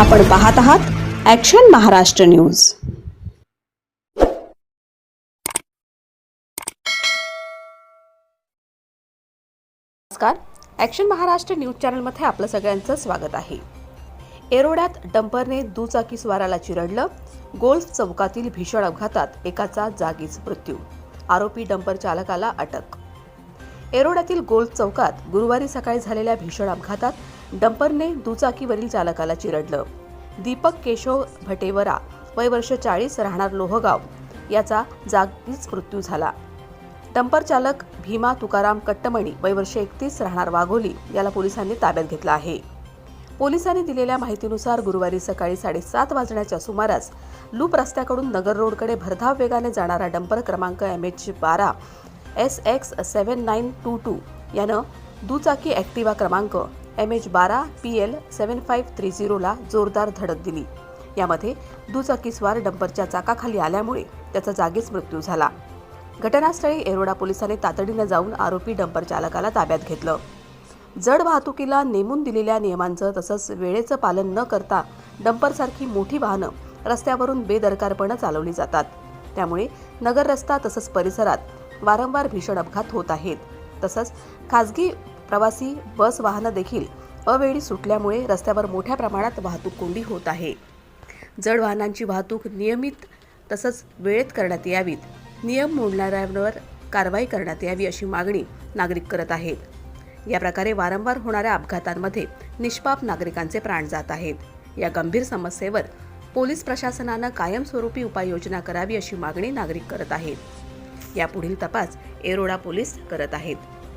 आपण पाहत आहात ॲक्शन महाराष्ट्र न्यूज नमस्कार. ॲक्शन महाराष्ट्र न्यूज चॅनलमध्ये आपलं सगळ्यांचं स्वागत आहे. एरोड्यात डंपरने दुचाकी स्वाराला चिरडलं. गोल्फ चौकातील भीषण अपघातात एकाचा जागीच मृत्यू. आरोपी डंपर चालकाला अटक. एरोड्यातील गोल्फ चौकात गुरुवारी सकाळी झालेल्या भीषण अपघातात डंपरने दुचाकीवरील चालकाला चिरडलं. दीपक केशव भटेवरा वय वर्ष चाळीस राहणार लोहगाव. याचा जागीच मृत्यू झाला. डंपर चालक भीमा तुकाराम कट्टमणी वय वर्ष एकतीस राहणार वाघोली याला पोलिसांनी ताब्यात घेतला आहे. पोलिसांनी दिलेल्या माहितीनुसार गुरुवारी सकाळी साडेसात वाजण्याच्या सुमारास लूप रस्त्याकडून नगर रोडकडे भरधाव वेगाने जाणारा डंपर क्रमांक एम एच बारा S X seven nine two two यानं दुचाकी ॲक्टिवा क्रमांक एम एच बारा P L seven five three झिरोला जोरदार धडक दिली. यामध्ये दुचाकीस्वार डंपरच्या चाकाखाली आल्यामुळे त्याचा जागीच मृत्यू झाला. घटनास्थळी एरोडा पोलिसांनी तातडीनं जाऊन आरोपी डंपर चालकाला ताब्यात घेतलं. जड वाहतुकीला नेमून दिलेल्या नियमांचं तसंच वेळेचं पालन न करता डंपरसारखी मोठी वाहनं रस्त्यावरून बेदरकारपणं चालवली जातात. त्यामुळे नगर रस्ता तसंच परिसरात वारंवार भीषण अपघात होत आहेत. तसंच खाजगी प्रवासी बस वाहनं देखील अवेळी सुटल्यामुळे रस्त्यावर मोठ्या प्रमाणात वाहतूक कोंडी होत आहे. जड वाहनांची वाहतूक नियमित तसंच वेळेत करण्यात यावीत. नियम मोडणाऱ्यांवर कारवाई करण्यात यावी अशी मागणी नागरिक करत आहेत. या प्रकारे वारंवार होणाऱ्या अपघातांमध्ये निष्पाप नागरिकांचे प्राण जात आहेत. या गंभीर समस्येवर पोलीस प्रशासनानं कायमस्वरूपी उपाययोजना करावी अशी मागणी नागरिक करत आहेत. यापुढील तपास एरोडा पोलीस करत आहेत.